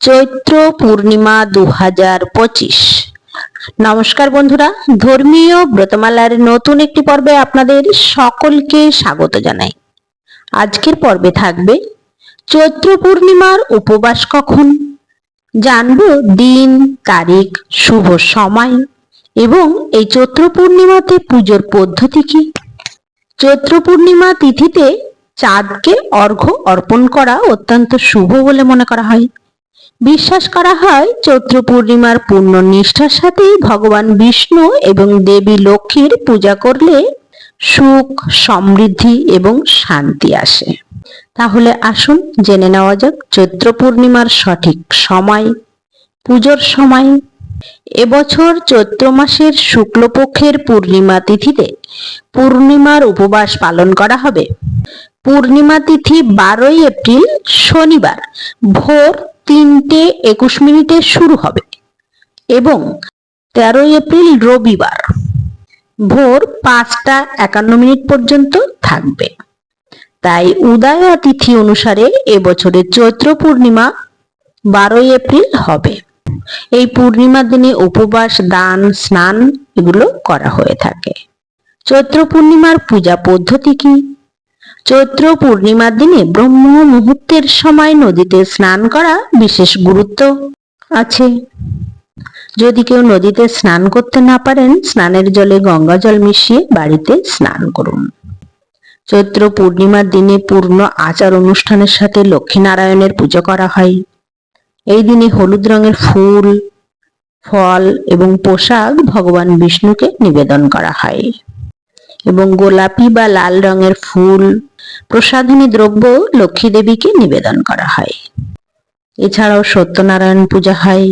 চৈত্র পূর্ণিমা দু হাজার পঁচিশ। নমস্কার বন্ধুরা, ধর্মীয় ব্রতমালার নতুন একটি পর্বে আপনাদের সকলকে স্বাগত জানাই। আজকের পর্বে থাকবে, চৈত্র পূর্ণিমার উপবাস কখন? জানব দিন, তারিখ, শুভ সময় এবং এই চৈত্র পূর্ণিমাতে পুজোর পদ্ধতি কি? চৈত্র পূর্ণিমা তিথিতে চাঁদকে অর্ঘ্য অর্পণ করা অত্যন্ত শুভ বলে মনে করা হয়। বিশ্বাস করা হয়, চৈত্র পূর্ণিমার পূর্ণ নিষ্ঠার সাথে ভগবান বিষ্ণু এবং দেবী লক্ষ্মীর পূজা করলে সুখ, সমৃদ্ধি এবং শান্তি আসে। তাহলে আসুন জেনে নেওয়া যাক চৈত্র পূর্ণিমার সঠিক সময়, পুজোর সময়। এবছর চৈত্র মাসের শুক্লপক্ষের পূর্ণিমা তিথিতে পূর্ণিমার উপবাস পালন করা হবে। পূর্ণিমা তিথি বারোই এপ্রিল, শনিবার ভোর তিনটে একুশ মিনিটে শুরু হবে এবং তেরোই এপ্রিল রবিবার ভোর পাঁচটা একান্ন মিনিট পর্যন্ত থাকবে। তাই উদয়া তিথি অনুসারে এবছরের চৈত্র পূর্ণিমা বারোই এপ্রিল হবে। এই পূর্ণিমার দিনে উপবাস, দান, স্নান এগুলো করা হয়ে থাকে। চৈত্র পূর্ণিমার পূজা পদ্ধতি কি? চৈত্র পূর্ণিমার দিনে ব্রহ্ম মুহূর্তের সময় নদীতে স্নান করা বিশেষ গুরুত্ব আছে। যদি কেউ নদীতে স্নান করতে না পারেন, স্নানের জলে গঙ্গা জল মিশিয়ে বাড়িতে স্নান করুন। চৈত্র পূর্ণিমার দিনে পূর্ণ আচার অনুষ্ঠানের সাথে লক্ষ্মীনারায়ণের পুজো করা হয়। এই দিনে হলুদ রঙের ফুল, ফল এবং পোশাক ভগবান বিষ্ণুকে নিবেদন করা হয়। এবং গোলাপি বা লাল রঙের ফুল প্রসাধনী দ্রব্য লক্ষ্মী দেবীকে নিবেদন করা হয়। এছাড়াও সত্যনারায়ণ পূজা হয়।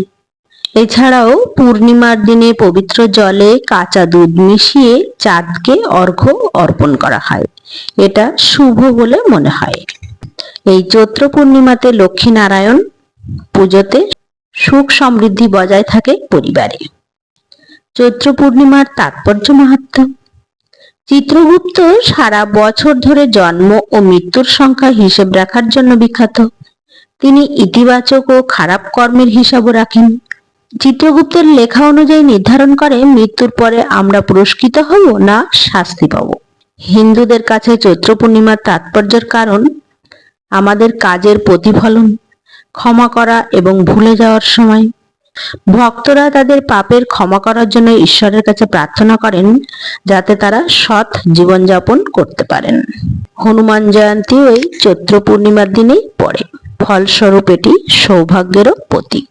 এছাড়াও পূর্ণিমার দিনে পবিত্র জলে কাঁচা দুধ মিশিয়ে চাঁদকে অর্ঘ্য অর্পণ করা হয়। এটা শুভ বলে মনে হয়। এই চৈত্র পূর্ণিমাতে লক্ষ্মী নারায়ণ পুজোতে সুখ সমৃদ্ধি বজায় থাকে পরিবারে। চৈত্র পূর্ণিমার তাৎপর্য মাহাত্ম্য চিত্রগুপ্ত সারা বছর ধরে জন্ম ও মৃত্যুর সংখ্যা হিসেব রাখার জন্য বিখ্যাত। তিনি ইতিবাচক ও খারাপ কর্মের হিসাবও রাখেন। চিত্রগুপ্তের লেখা অনুযায়ী নির্ধারণ করে, মৃত্যুর পরে আমরা পুরস্কৃত হব না শাস্তি পাব। হিন্দুদের কাছে চৈত্র পূর্ণিমার তাৎপর্যের কারণ, আমাদের কাজের প্রতিফলন, ক্ষমা করা এবং ভুলে যাওয়ার সময়। ভক্তরা তাদের পাপের ক্ষমা করার জন্য ঈশ্বরের কাছে প্রার্থনা করেন, যাতে তারা সৎ জীবনযাপন করতে পারেন। হনুমান জয়ন্তী ওই চৈত্র পূর্ণিমার দিনেই পড়ে। ফলস্বরূপ এটি সৌভাগ্যেরও প্রতীক।